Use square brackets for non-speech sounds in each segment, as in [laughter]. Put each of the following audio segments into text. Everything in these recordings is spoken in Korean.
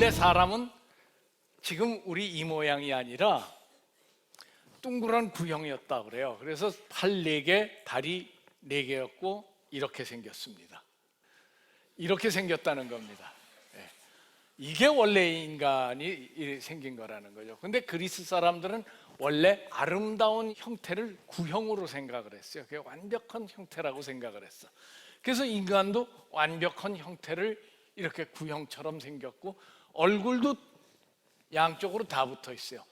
원래 사람은 지금 우리 이 모양이 아니라 둥그런 구형이었다 그래요. 그래서 팔 네 개, 다리 네 개였고 이렇게 생겼습니다. 이렇게 생겼다는 겁니다. 예. 이게 원래 인간이 이- 생긴 거라는 거죠. 근데 그리스 사람들은 원래 아름다운 형태를 구형으로 생각을 했어요. 그게 완벽한 형태라고 생각을 했어. 그래서 인간도 완벽한 형태를 이렇게 구형처럼 생겼고 얼굴도 양쪽으로 다 붙어 있어요.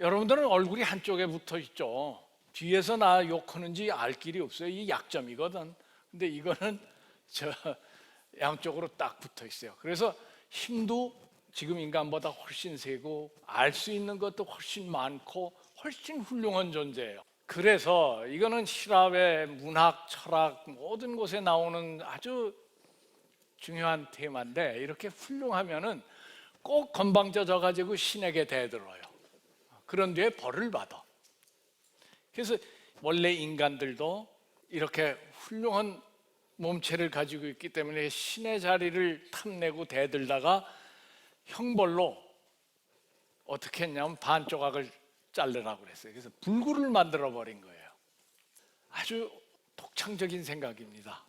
여러분들은 얼굴이 한쪽에 붙어 있죠. 뒤에서 나 욕하는지 알 길이 없어요. 이 약점이거든. 근데 이거는 [laughs] 저 양쪽으로 딱 붙어 있어요. 그래서 힘도 지금 인간보다 훨씬 세고 알 수 있는 것도 훨씬 많고 훨씬 훌륭한 존재예요. 그래서 이거는 시랍의 문학, 철학 모든 곳에 나오는 아주 중요한 테마인데 이렇게 훌륭하면은 꼭 건방져져 가지고 신에게 대들어요. 그런 뒤에 벌을 받아. 그래서 원래 인간들도 이렇게 훌륭한 몸체를 가지고 있기 때문에 신의 자리를 탐내고 대들다가 형벌로 어떻게 했냐면 반 조각을 자르라고 그랬어요. 그래서 불구를 만들어 버린 거예요. 아주 독창적인 생각입니다.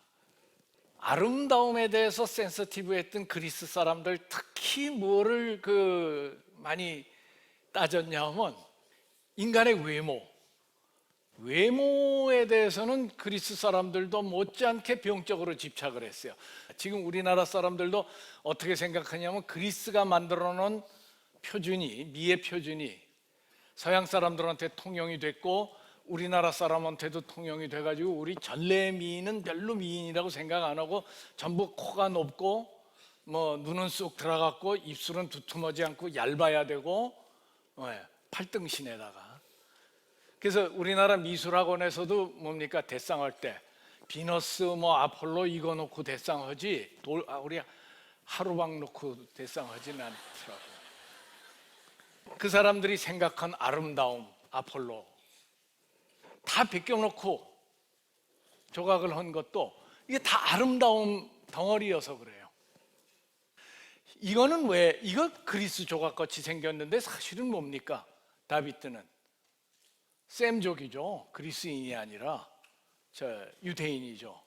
아름다움에 대해서 센서티브했던 그리스 사람들 특히 뭐를 그 많이 따졌냐면 인간의 외모. 외모에 대해서는 그리스 사람들도 못지않게 병적으로 집착을 했어요. 지금 우리나라 사람들도 어떻게 생각하냐면 그리스가 만들어 놓은 표준이 미의 표준이 서양 사람들한테 통용이 됐고 우리나라 사람한테도 통용이 돼가지고 우리 전래 미인은 별로 미인이라고 생각 안 하고 전부 코가 높고 뭐 눈은 쑥 들어갔고 입술은 두툼하지 않고 얇아야 되고 예, 팔등신에다가. 그래서 우리나라 미술학원에서도 뭡니까? 대상할 때 비너스 뭐 아폴로 이거 놓고 대상하지 돌 아, 우리 하루방 놓고 대상하지는 않더라고. 그 사람들이 생각한 아름다움 아폴로 다 벗겨놓고 조각을 한 것도 이게 다 아름다움 덩어리여서 그래요. 이거는 왜 이거 그리스 조각같이 생겼는데 사실은 뭡니까 다비트는 셈족이죠 그리스인이 아니라 저 유대인이죠.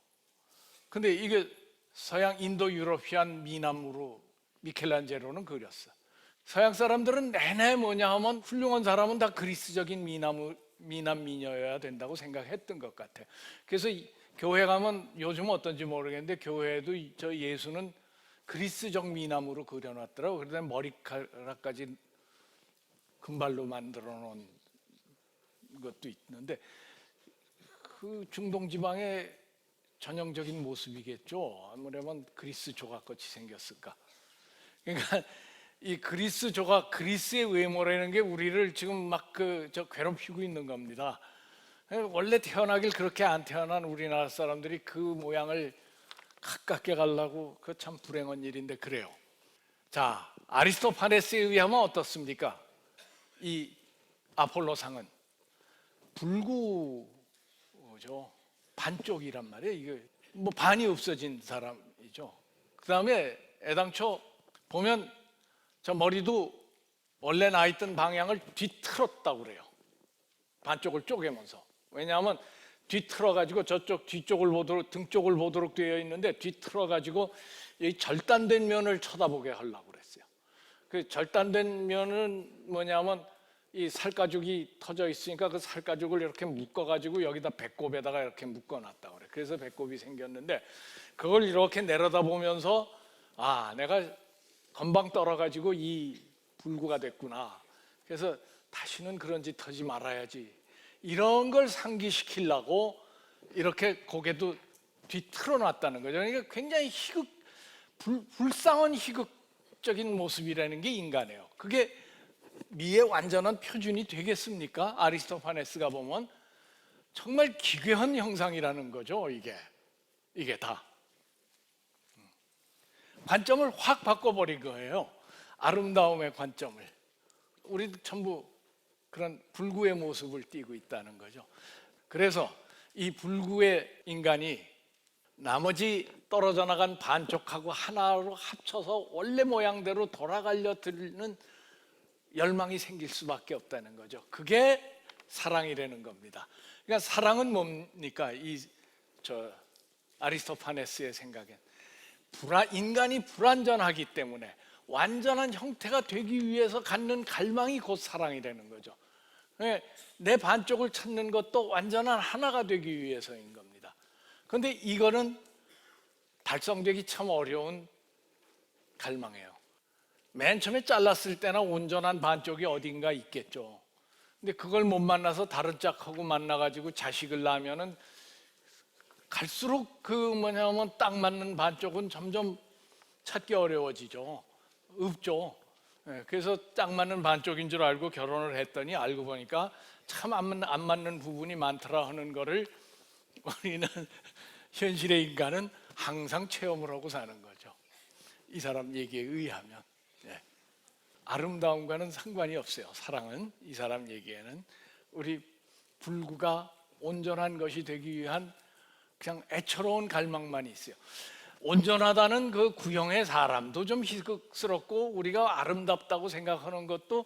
근데 이게 서양 인도 유러피안 미남으로 미켈란젤로는 그렸어. 서양 사람들은 내내 뭐냐 하면 훌륭한 사람은 다 그리스적인 미남 미남 미녀여야 된다고 생각했던 것 같아. 그래서 이- 교회 가면 요즘 어떤지 모르겠는데 교회에도 이- 저 예수는 그리스적 미남으로 그려놨더라고. 그러다 머리카락까지 금발로 만들어 놓은 것도 있는데 그 중동 지방의 전형적인 모습이겠죠. 아무래면 그리스 조각같이 생겼을까. 그러니까 이 그리스 조각, 그리스의 외모라는 게 우리를 지금 막 그 저 괴롭히고 있는 겁니다. 원래 태어나길 그렇게 안 태어난 우리나라 사람들이 그 모양을 가깝게 가려고 그 참 불행한 일인데 그래요. 자, 아리스토파네스에 의하면 어떻습니까? 이 아폴로상은 불구죠. 반쪽이란 말이에요. 이게 뭐 반이 없어진 사람이죠. 그 다음에 애당초 보면 저 머리도 원래 나 있던 방향을 뒤틀었다고 그래요. 반쪽을 쪼개면서. 왜냐하면 뒤틀어 가지고 저쪽 뒤쪽을 보도록 등 쪽을 보도록 되어 있는데 뒤틀어 가지고 이 절단된 면을 쳐다보게 하려고 그랬어요. 그 절단된 면은 뭐냐면 이 살가죽이 터져 있으니까 그 살가죽을 이렇게 묶어 가지고 여기다 배꼽에다가 이렇게 묶어 놨다 그래. 그래서 배꼽이 생겼는데 그걸 이렇게 내려다 보면서 아, 내가 건방 떨어 가지고 이 불구가 됐구나. 그래서 다시는 그런 짓 하지 말아야지. 이런 걸 상기시키려고 이렇게 고개도 뒤틀어 놨다는 거죠. 그러니까 굉장히 희극 불, 불쌍한 희극적인 모습이라는 게 인간이에요. 그게 미의 완전한 표준이 되겠습니까? 아리스토파네스가 보면 정말 기괴한 형상이라는 거죠. 이게 이게 다 음. 관점을 확 바꿔버린 거예요. 아름다움의 관점을 우리도 전부 그런 불구의 모습을 띠고 있다는 거죠. 그래서 이 불구의 인간이 나머지 떨어져 나간 반쪽하고 하나로 합쳐서 원래 모양대로 돌아가려 들는 열망이 생길 수밖에 없다는 거죠. 그게 사랑이라는 겁니다. 그러니까 사랑은 뭡니까? 이 저 아리스토파네스의 생각엔 불안, 인간이 불완전하기 때문에 완전한 형태가 되기 위해서 갖는 갈망이 곧 사랑이라는 거죠. 예, 내 반쪽을 찾는 것도 완전한 하나가 되기 위해서인 겁니다. 그런데 이거는 달성되기 참 어려운 갈망이에요. 맨 처음에 잘랐을 때나 온전한 반쪽이 어딘가 있겠죠. 근데 그걸 못 만나서 다른 짝하고 만나가지고 자식을 낳으면은 갈수록 그 뭐냐면 딱 맞는 반쪽은 점점 찾기 어려워지죠. 없죠. 예, 그래서 딱 맞는 반쪽인 줄 알고 결혼을 했더니 알고 보니까 참 안 맞는, 부분이 많더라 하는 거를 [laughs] 우리는 현실의 인간은 항상 체험을 하고 사는 거죠. 이 사람 얘기에 의하면 예. 아름다움과는 상관이 없어요. 사랑은 이 사람 얘기에는 우리 불구가 온전한 것이 되기 위한 그냥 애처로운 갈망만 있어요. 온전하다는 그 구형의 사람도 좀 희극스럽고 우리가 아름답다고 생각하는 것도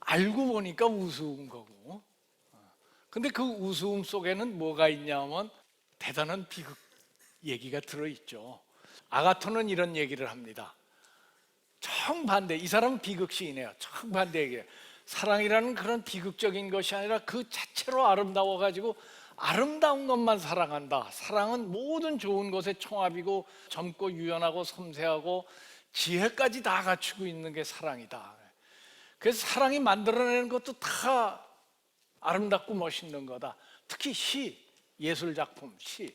알고 보니까 우스운 거고. 근데 그 우스움 속에는 뭐가 있냐면 대단한 비극 얘기가 들어있죠. 아가토는 이런 얘기를 합니다. 정반대. 이 사람은 비극 시인이에요. 정반대 얘기예요. 사랑이라는 그런 비극적인 것이 아니라 그 자체로 아름다워 가지고 아름다운 것만 사랑한다. 사랑은 모든 좋은 것의 총합이고 젊고 유연하고 섬세하고 지혜까지 다 갖추고 있는 게 사랑이다. 그래서 사랑이 만들어내는 것도 다 아름답고 멋있는 거다. 특히 시, 예술 작품, 시.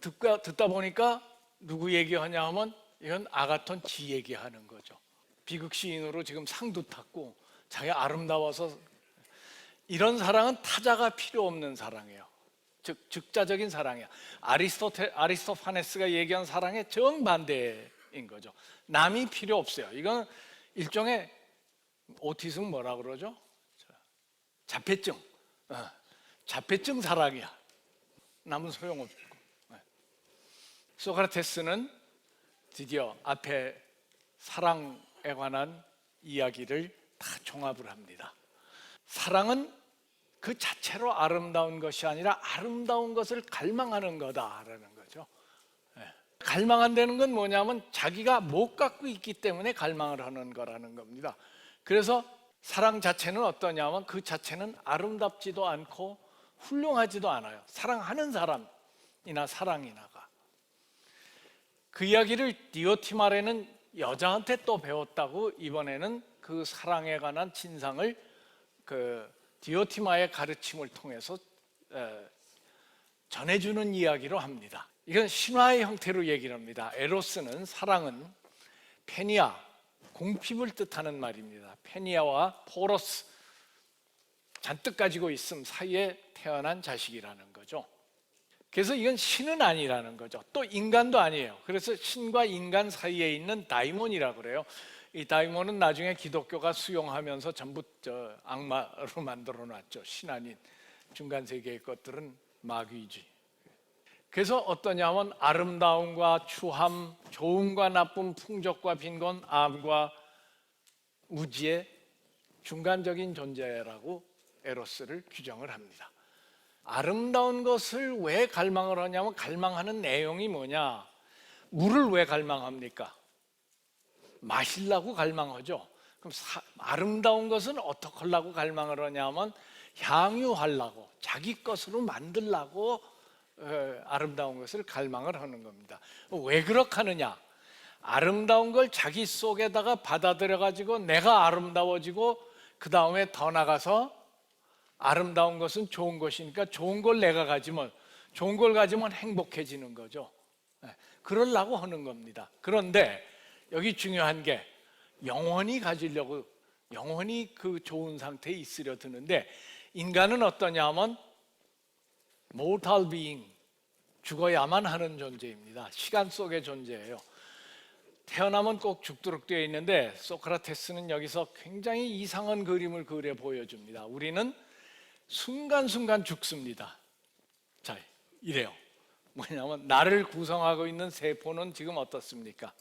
듣다, 듣다 보니까 누구 얘기하냐 하면 이건 아가톤 지 얘기하는 거죠. 비극 시인으로 지금 상도 탔고 자기 아름다워서 이런 사랑은 타자가 필요 없는 사랑이에요. 즉 즉자적인 사랑이야. 아리스토테 아리스토파네스가 얘기한 사랑의 정반대인 거죠. 남이 필요 없어요. 이건 일종의 오티즘 뭐라 그러죠? 자폐증. 어, 자폐증 사랑이야. 남은 소용없고. 네. 소크라테스는 드디어 앞에 사랑에 관한 이야기를 다 종합을 합니다. 사랑은 그 자체로 아름다운 것이 아니라 아름다운 것을 갈망하는 거다라는 거죠. 예. 갈망한다는 건 뭐냐면 자기가 못 갖고 있기 때문에 갈망을 하는 거라는 겁니다. 그래서 사랑 자체는 어떠냐면 그 자체는 아름답지도 않고 훌륭하지도 않아요. 사랑하는 사람이나 사랑이나가 그 이야기를 디오티마레는 여자한테 또 배웠다고 이번에는 그 사랑에 관한 진상을 그 디오티마의 가르침을 통해서 에, 전해주는 이야기로 합니다. 이건 신화의 형태로 얘기를 합니다. 에로스는 사랑은 페니아 공핍을 뜻하는 말입니다. 페니아와 포로스 잔뜩 가지고 있음 사이에 태어난 자식이라는 거죠. 그래서 이건 신은 아니라는 거죠. 또 인간도 아니에요. 그래서 신과 인간 사이에 있는 다이몬이라고 그래요. 이 다이몬은 나중에 기독교가 수용하면서 전부 저 악마로 만들어 놨죠. 신 아닌 중간 세계의 것들은 마귀지. 그래서 어떠냐면 아름다움과 추함, 좋음과 나쁨, 풍족과 빈곤, 암과 무지의 중간적인 존재라고 에로스를 규정을 합니다. 아름다운 것을 왜 갈망을 하냐면 갈망하는 내용이 뭐냐? 물을 왜 갈망합니까? 마시려고 갈망하죠. 그럼 사, 아름다운 것은 어떻게 하려고 갈망을 하냐면 향유하려고 자기 것으로 만들려고 에, 아름다운 것을 갈망을 하는 겁니다. 왜 그렇게 하느냐? 아름다운 걸 자기 속에다가 받아들여 가지고 내가 아름다워지고 그 다음에 더 나가서 아름다운 것은 좋은 것이니까 좋은 걸 내가 가지면 좋은 걸 가지면 행복해지는 거죠. 예, 그러려고 하는 겁니다. 그런데 여기 중요한 게 영원히 가지려고 영원히 그 좋은 상태에 있으려 드는데 인간은 어떠냐면 mortal being 죽어야만 하는 존재입니다. 시간 속의 존재예요. 태어나면 꼭 죽도록 되어 있는데 소크라테스는 여기서 굉장히 이상한 그림을 그려 보여줍니다. 우리는 순간순간 죽습니다. 자, 이래요. 뭐냐면 나를 구성하고 있는 세포는 지금 어떻습니까?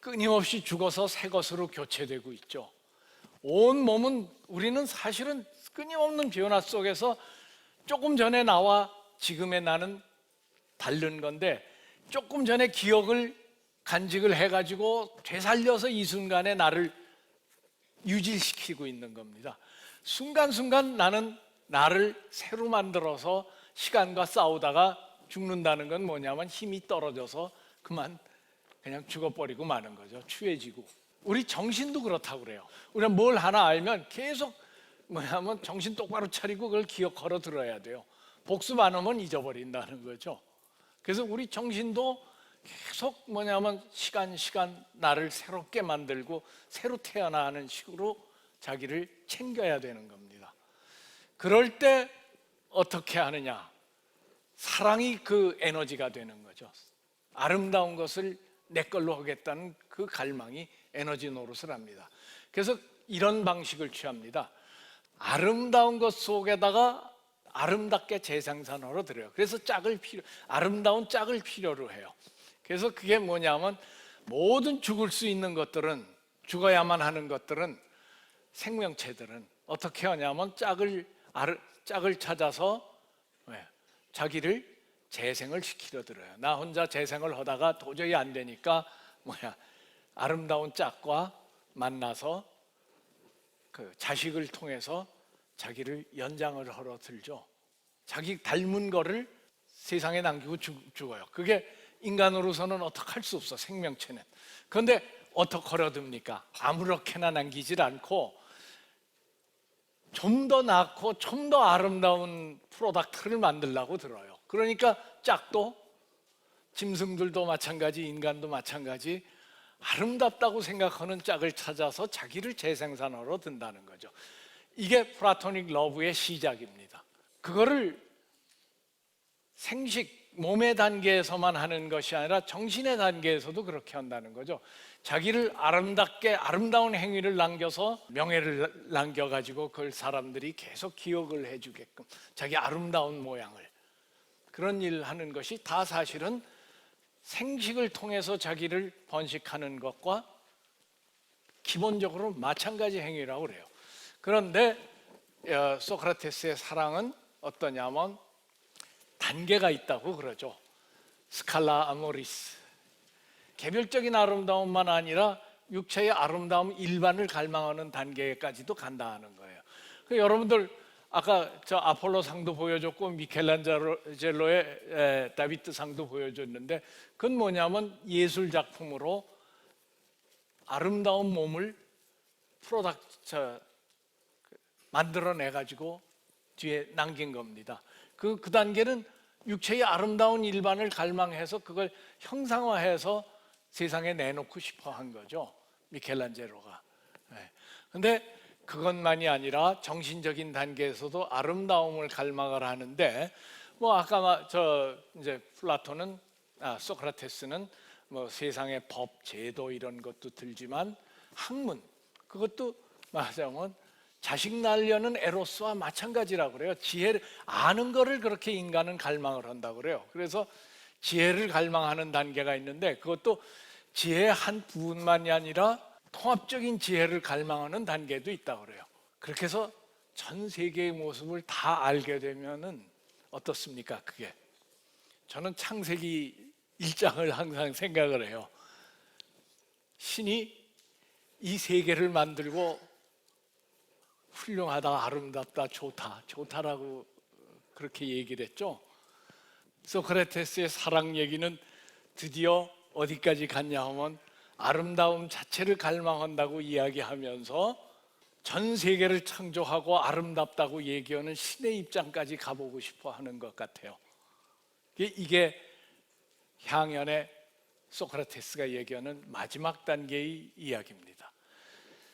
끊임없이 죽어서 새 것으로 교체되고 있죠. 온 몸은 우리는 사실은 끊임없는 변화 속에서 조금 전에 나와 지금의 나는 다른 건데 조금 전에 기억을 간직을 해가지고 되살려서 이 순간에 나를 유지시키고 있는 겁니다. 순간순간 나는 나를 새로 만들어서 시간과 싸우다가 죽는다는 건 뭐냐면 힘이 떨어져서 그만 그냥 죽어버리고 마는 거죠. 추해지고. 우리 정신도 그렇다고 그래요. 우리가 뭘 하나 알면 계속 뭐냐면 정신 똑바로 차리고 그걸 기억 걸어 들어야 돼요. 복습 안 하면 잊어버린다는 거죠. 그래서 우리 정신도 계속 뭐냐면 시간 시간 나를 새롭게 만들고 새로 태어나는 식으로 자기를 챙겨야 되는 겁니다. 그럴 때 어떻게 하느냐? 사랑이 그 에너지가 되는 거죠. 아름다운 것을 내 걸로 하겠다는 그 갈망이 에너지 노릇을 합니다. 그래서 이런 방식을 취합니다. 아름다운 것 속에다가 아름답게 재생산으로 들어요. 그래서 짝을 필요, 아름다운 짝을 필요로 해요. 그래서 그게 뭐냐면 모든 죽을 수 있는 것들은 죽어야만 하는 것들은 생명체들은 어떻게 하냐면 짝을 짝을 찾아서 왜? 자기를 재생을 시키려 들어요. 나 혼자 재생을 하다가 도저히 안 되니까 뭐야 아름다운 짝과 만나서 그 자식을 통해서 자기를 연장을 하러 들죠. 자기 닮은 거를 세상에 남기고 죽, 죽어요. 그게 인간으로서는 어떻게 할 수 없어 생명체는. 그런데 어떻게 걸어듭니까? 아무렇게나 남기질 않고 좀 더 낫고 좀 더 아름다운 프로덕트를 만들려고 들어요. 그러니까 짝도 짐승들도 마찬가지 인간도 마찬가지 아름답다고 생각하는 짝을 찾아서 자기를 재생산하러 든다는 거죠. 이게 플라토닉 러브의 시작입니다. 그거를 생식 몸의 단계에서만 하는 것이 아니라 정신의 단계에서도 그렇게 한다는 거죠. 자기를 아름답게 아름다운 행위를 남겨서 명예를 남겨 가지고 그걸 사람들이 계속 기억을 해 주게끔 자기 아름다운 모양을 그런 일 하는 것이 다 사실은 생식을 통해서 자기를 번식하는 것과 기본적으로 마찬가지 행위라고 그래요. 그런데 어, 소크라테스의 사랑은 어떠냐면 단계가 있다고 그러죠. 스칼라 아모리스. 개별적인 아름다움만 아니라 육체의 아름다움 일반을 갈망하는 단계까지도 간다는 거예요. 그 여러분들 아까 저 아폴로 상도 보여줬고 미켈란젤로의 에, 다비트 상도 보여줬는데 그건 뭐냐면 예술 작품으로 아름다운 몸을 프로덕트 만들어내 가지고 뒤에 남긴 겁니다. 그, 그 단계는 육체의 아름다운 일반을 갈망해서 그걸 형상화해서 세상에 내놓고 싶어 한 거죠. 미켈란젤로가. 네. 근데 그것만이 아니라 정신적인 단계에서도 아름다움을 갈망을 하는데 뭐 아까 마- 저 이제 플라톤은 아, 소크라테스는 뭐 세상의 법, 제도 이런 것도 들지만 학문 그것도 말하자면 자식 날려는 에로스와 마찬가지라고 그래요. 지혜를 아는 거를 그렇게 인간은 갈망을 한다고 그래요. 그래서 지혜를 갈망하는 단계가 있는데 그것도 지혜의 한 부분만이 아니라 통합적인 지혜를 갈망하는 단계도 있다고 그래요. 그렇게 해서 전 세계의 모습을 다 알게 되면은 어떻습니까? 그게 저는 창세기 일장을 항상 생각을 해요. 신이 이 세계를 만들고 훌륭하다, 아름답다, 좋다, 좋다라고 그렇게 얘기를 했죠. 소크라테스의 사랑 얘기는 드디어 어디까지 갔냐 하면 아름다움 자체를 갈망한다고 이야기하면서 전 세계를 창조하고 아름답다고 얘기하는 신의 입장까지 가보고 싶어 하는 것 같아요. 이게- 향연의 소크라테스가 얘기하는 마지막 단계의 이야기입니다.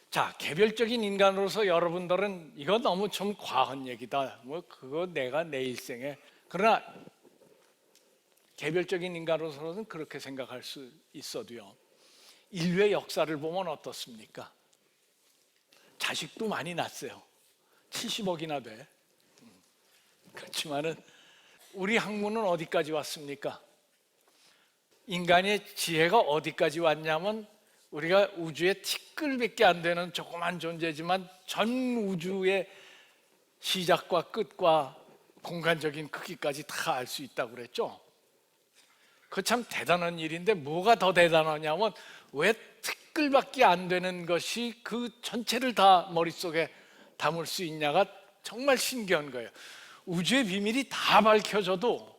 자, 개별적인 인간으로서 여러분들은 이거 너무 좀 과한 얘기다. 뭐 그거 내가 내 일생에 그러나 개별적인 인간으로서는 그렇게 생각할 수 있어도요. 인류의 역사를 보면 어떻습니까? 자식도 많이 낳았어요. 70억이나 돼. 음. 그렇지만은 우리 학문은 어디까지 왔습니까? 인간의 지혜가 어디까지 왔냐면 우리가 우주의 티끌밖에 안 되는 조그만 존재지만 전 우주의 시작과 끝과 공간적인 크기까지 다 알 수 있다고 그랬죠. 그 참 대단한 일인데 뭐가 더 대단하냐면 왜 티끌밖에 안 되는 것이 그 전체를 다 머릿속에 담을 수 있냐가 정말 신기한 거예요. 우주의 비밀이 다 밝혀져도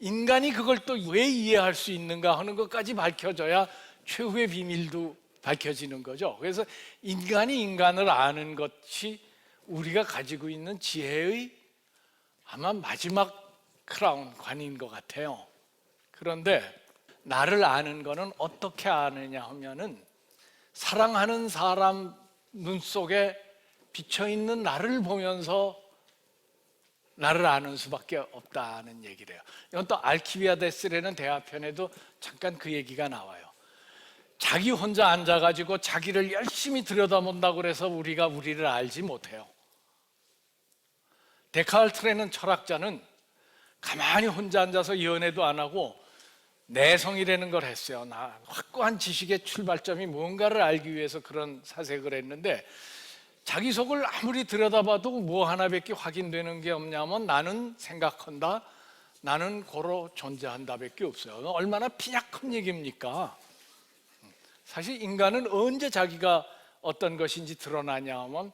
인간이 그걸 또 왜 이해할 수 있는가 하는 것까지 밝혀져야 최후의 비밀도 밝혀지는 거죠. 그래서 인간이 인간을 아는 것이 우리가 가지고 있는 지혜의 아마 마지막 크라운 관인 것 같아요. 그런데 나를 아는 거는 어떻게 아느냐 하면은 사랑하는 사람 눈 속에 비쳐 있는 나를 보면서 나를 아는 수밖에 없다는 얘기래요. 이건 또 알키비아데스라는 대화편에도 잠깐 그 얘기가 나와요. 자기 혼자 앉아가지고 자기를 열심히 들여다본다고 그래서 우리가 우리를 알지 못해요. 데카르트라는 철학자는 가만히 혼자 앉아서 연애도 안 하고 내성이라는 걸 했어요. 나 확고한 지식의 출발점이 뭔가를 알기 위해서 그런 사색을 했는데 자기 속을 아무리 들여다봐도 뭐 하나밖에 확인되는 게 없냐면 나는 생각한다, 나는 고로 존재한다밖에 없어요. 얼마나 빈약한 얘기입니까? 사실 인간은 언제 자기가 어떤 것인지 드러나냐 하면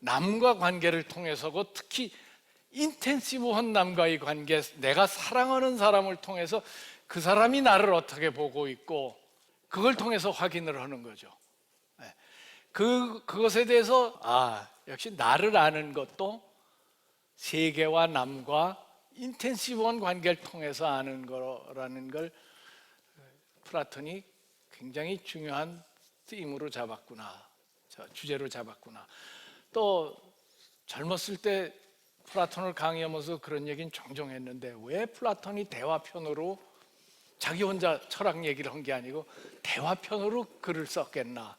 남과 관계를 통해서고 특히 인텐시브한 남과의 관계, 내가 사랑하는 사람을 통해서 그 사람이 나를 어떻게 보고 있고 그걸 통해서 확인을 하는 거죠. 네. 그 그것에 대해서 아 역시 나를 아는 것도 세계와 남과 인텐시브한 관계를 통해서 아는 거라는 걸 플라톤이 굉장히 중요한 쓰임으로 잡았구나, 저 주제로 잡았구나. 또 젊었을 때 플라톤을 강의하면서 그런 얘기는 종종 했는데 왜 플라톤이 대화편으로 자기 혼자 철학 얘기를 한 게 아니고 대화편으로 글을 썼겠나?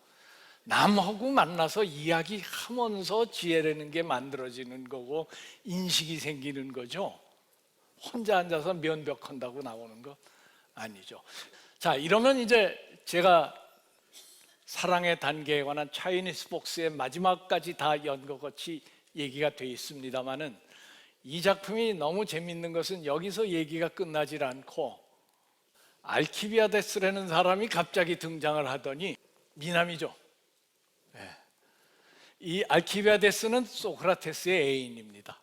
남하고 만나서 이야기하면서 지혜라는 게 만들어지는 거고 인식이 생기는 거죠. 혼자 앉아서 면벽한다고 나오는 거 아니죠. 자, 이러면 이제 제가 사랑의 단계에 관한 차이니스 복스의 마지막까지 다 연 것 같이 얘기가 돼 있습니다만은 이 작품이 너무 재밌는 것은 여기서 얘기가 끝나질 않고 알키비아데스라는 사람이 갑자기 등장을 하더니 미남이죠. 예. 이 알키비아데스는 소크라테스의 애인입니다.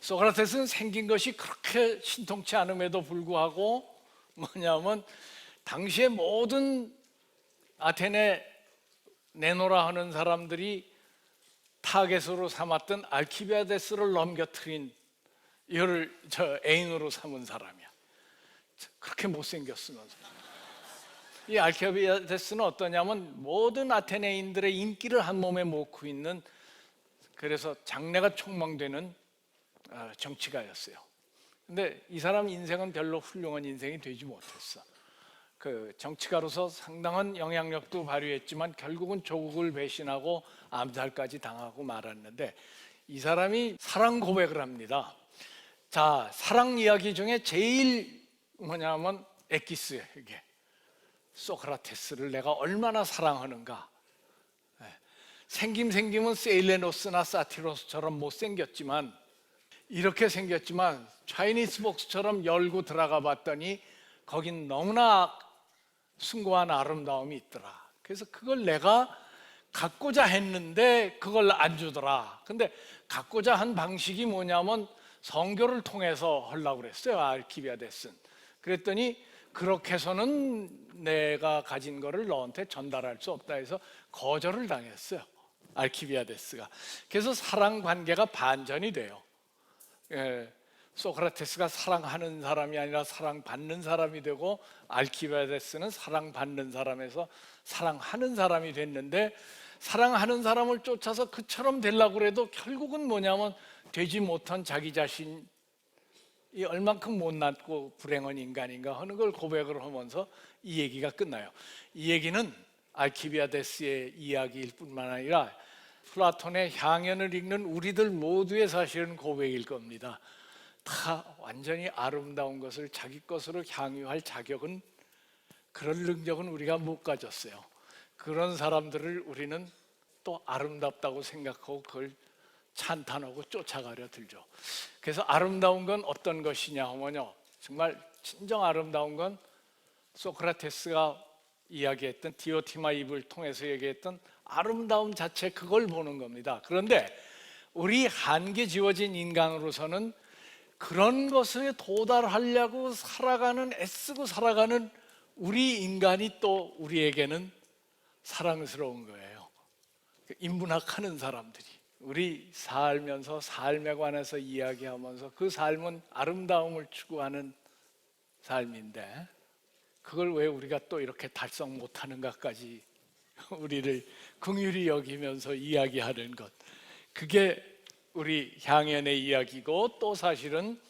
소크라테스는 생긴 것이 그렇게 신통치 않음에도 불구하고 뭐냐면 당시의 모든 아테네 내노라 하는 사람들이 타겟으로 삼았던 알키비아데스를 넘겨트린 이를 저 애인으로 삼은 사람이야. 그렇게 못생겼으면서. 이 알키비아데스는 어떠냐면 모든 아테네인들의 인기를 한 몸에 모고 있는 그래서 장래가 촉망되는 어, 정치가였어요. 근데 이 사람 인생은 별로 훌륭한 인생이 되지 못했어. 그 정치가로서 상당한 영향력도 발휘했지만 결국은 조국을 배신하고 암살까지 당하고 말았는데 이 사람이 사랑 고백을 합니다. 자, 사랑 이야기 중에 제일 뭐냐면 에키스예요, 이게. 소크라테스를 내가 얼마나 사랑하는가. 예. 생김 생김은 세일레노스나 사티로스처럼 못생겼지만 이렇게 생겼지만 차이니스 복스처럼 열고 들어가 봤더니 거긴 너무나 숭고한 아름다움이 있더라. 그래서 그걸 내가 갖고자 했는데 그걸 안 주더라. 근데 갖고자 한 방식이 뭐냐면 성교를 통해서 하려고 그랬어요. 알키비아데스는. 그랬더니 그렇게 해서는 내가 가진 거를 너한테 전달할 수 없다 해서 거절을 당했어요. 알키비아데스가. 그래서 사랑 관계가 반전이 돼요. 예, 소크라테스가 사랑하는 사람이 아니라 사랑받는 사람이 되고 알키비아데스는 사랑받는 사람에서 사랑하는 사람이 됐는데 사랑하는 사람을 쫓아서 그처럼 되려고 해도 결국은 뭐냐면 되지 못한 자기 자신 이 얼만큼 못났고 불행한 인간인가 하는 걸 고백을 하면서 이 얘기가 끝나요. 이 얘기는 알키비아데스의 이야기일 뿐만 아니라 플라톤의 향연을 읽는 우리들 모두의 사실은 고백일 겁니다. 다 완전히 아름다운 것을 자기 것으로 향유할 자격은 그런 능력은 우리가 못 가졌어요. 그런 사람들을 우리는 또 아름답다고 생각하고 그걸 찬탄하고 쫓아가려 들죠. 그래서 아름다운 건 어떤 것이냐 하면요. 정말 진정 아름다운 건 소크라테스가 이야기했던 디오티마 입을 통해서 얘기했던 아름다움 자체 그걸 보는 겁니다. 그런데 우리 한계 지워진 인간으로서는 그런 것에 도달하려고 살아가는 애쓰고 살아가는 우리 인간이 또 우리에게는 사랑스러운 거예요. 그 인문학 하는 사람들이 우리 살면서 삶에 관해서 이야기하면서 그 삶은 아름다움을 추구하는 삶인데 그걸 왜 우리가 또 이렇게 달성 못하는가까지 [laughs] 우리를 긍휼히 여기면서 이야기하는 것 그게 우리 향연의 이야기고 또 사실은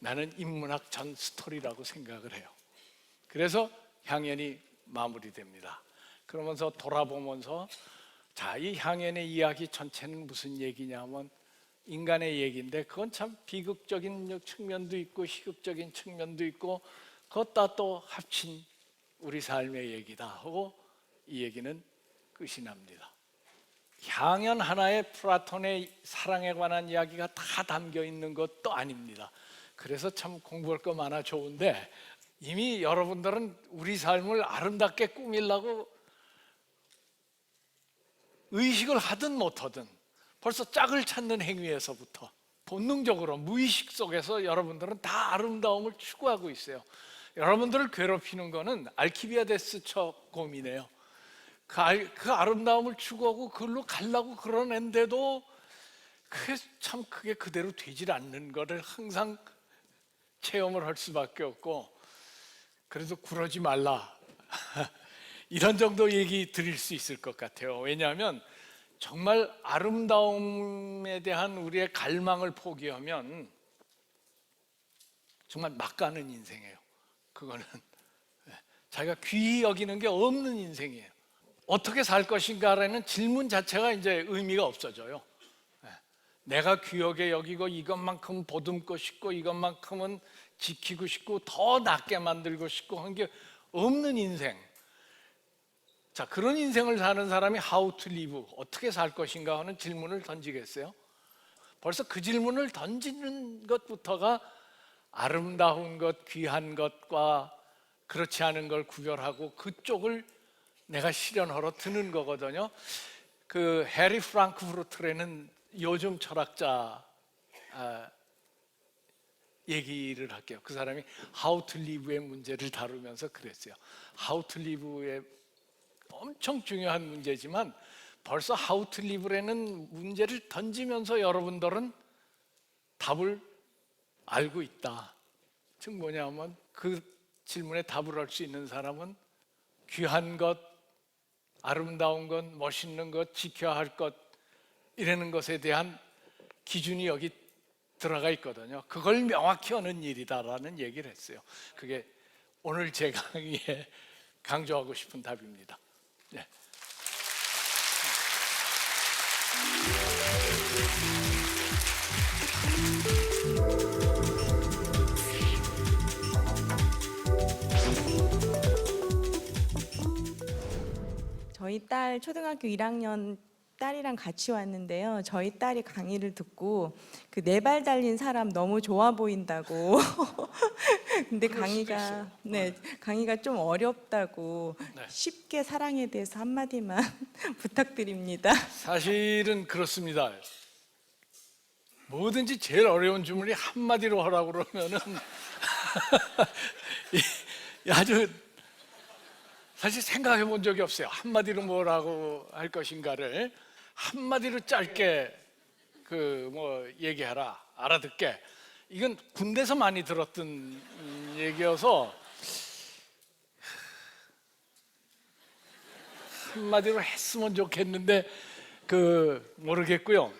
나는 인문학 전 스토리라고 생각을 해요. 그래서 향연이 마무리됩니다. 그러면서 돌아보면서 자, 이 향연의 이야기 전체는 무슨 얘기냐면 인간의 얘기인데 그건 참 비극적인 측면도 있고 희극적인 측면도 있고 그것 또 합친 우리 삶의 얘기다 하고 이 얘기는 끝이 납니다. 향연 하나의 플라톤의 사랑에 관한 이야기가 다 담겨 있는 것도 아닙니다. 그래서 참 공부할 거 많아 좋은데 이미 여러분들은 우리 삶을 아름답게 꾸밀라고 의식을 하든 못하든 벌써 짝을 찾는 행위에서부터 본능적으로 무의식 속에서 여러분들은 다 아름다움을 추구하고 있어요. 여러분들을 괴롭히는 거는 알키비아데스처 곰이네요. 그, 알- 그 아름다움을 추구하고 그걸로 가려고 그러는데도 그게 참 그게 그대로 되질 않는 거를 항상 체험을 할 수밖에 없고 그래도 그러지 말라 [laughs] 이런 정도 얘기 드릴 수 있을 것 같아요. 왜냐하면 정말 아름다움에 대한 우리의 갈망을 포기하면 정말 막 가는 인생이에요. 그거는 예, 자기가 귀히 여기는 게 없는 인생이에요. 어떻게 살 것인가라는 질문 자체가 이제 의미가 없어져요. 예, 내가 귀하게 여기고 이것만큼 보듬고 싶고 이것만큼은 지키고 싶고 더 낫게 만들고 싶고 한 게 없는 인생. 자, 그런 인생을 사는 사람이 how to live, 어떻게 살 것인가 하는 질문을 던지겠어요? 벌써 그 질문을 던지는 것부터가 아름다운 것, 귀한 것과 그렇지 않은 걸 구별하고 그쪽을 내가 실현하러 드는 거거든요. 그 해리 프랑크푸르트라는 요즘 철학자 아, 얘기를 할게요. 그 사람이 How to Live의 문제를 다루면서 그랬어요. How to Live의 엄청 중요한 문제지만 벌써 How to Live라는 문제를 던지면서 여러분들은 답을 알고 있다. 즉 뭐냐면 그 질문에 답을 할 수 있는 사람은 귀한 것, 아름다운 것, 멋있는 것, 지켜야 할 것 이라는 것에 대한 기준이 여기 들어가 있거든요. 그걸 명확히 하는 일이다라는 얘기를 했어요. 그게 오늘 제 강의에 [laughs] 강조하고 싶은 답입니다. 네. 저희 딸 초등학교 1학년 딸이랑 같이 왔는데요. 저희 딸이 강의를 듣고 그 네 발 달린 사람 너무 좋아 보인다고. [laughs] 근데. 강의가 네 강의가 좀 어렵다고 네. 쉽게 사랑에 대해서 한 마디만 [laughs] 부탁드립니다. 사실은 그렇습니다. 뭐든지 제일 어려운 주문이 한마디로 하라고 그러면은 [laughs] 이- 아주 사실 생각해 본 적이 없어요. 한마디로 뭐라고 할 것인가를 한마디로 짧게 그 뭐 얘기하라 알아듣게 이건 군대에서 많이 들었던 음, 얘기여서 한마디로 했으면 좋겠는데 그 모르겠고요.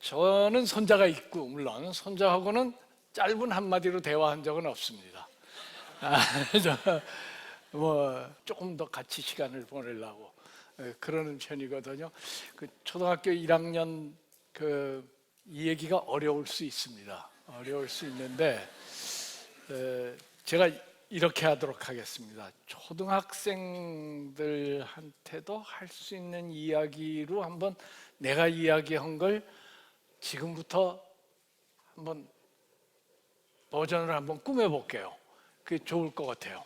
저는 손자가 있고 물론 손자하고는 짧은 한마디로 대화한 적은 없습니다. 아, [laughs] 저 뭐 조금 더 같이 시간을 보내려고 예, 그러는 편이거든요. 그 초등학교 1학년 그 이 얘기가 어려울 수 있습니다. 어려울 수 있는데 에, 제가 이렇게 하도록 하겠습니다. 초등학생들한테도 할 수 있는 이야기로 한번 내가 이야기한 걸 지금부터 한번 버전을 한번 꾸며 볼게요. 그게 좋을 것 같아요.